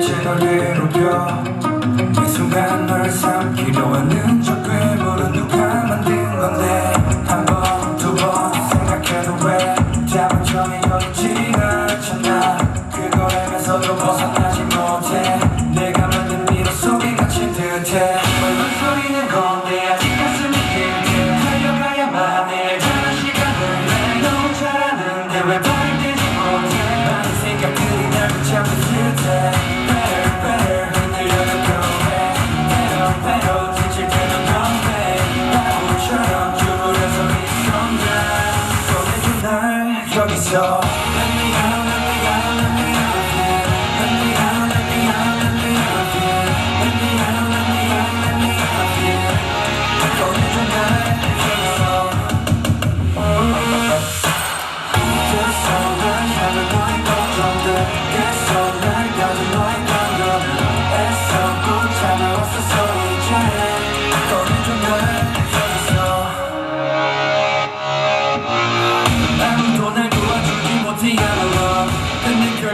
왠지 널 괴롭혀 이 순간 널 삼키려 하는 저 괴물은 누가 만든 건데? 한 번, 두 번 생각해도 왜 자본적인 건지 알잖아 그걸 알면서도 벗어나지 못해. 내가 만든 미로 속에 갇힌 듯해. Şah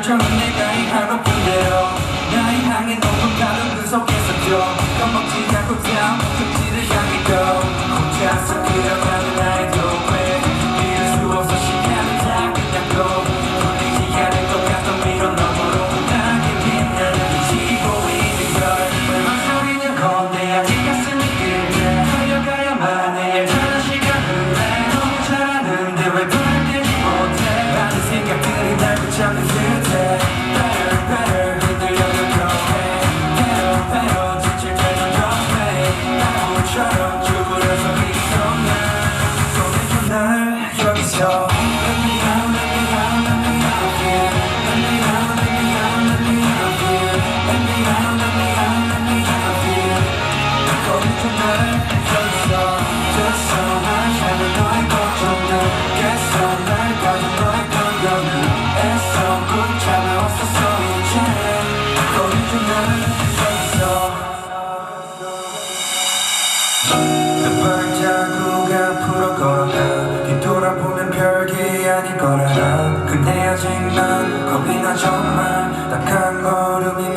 trying to make that 정말 딱한 걸음이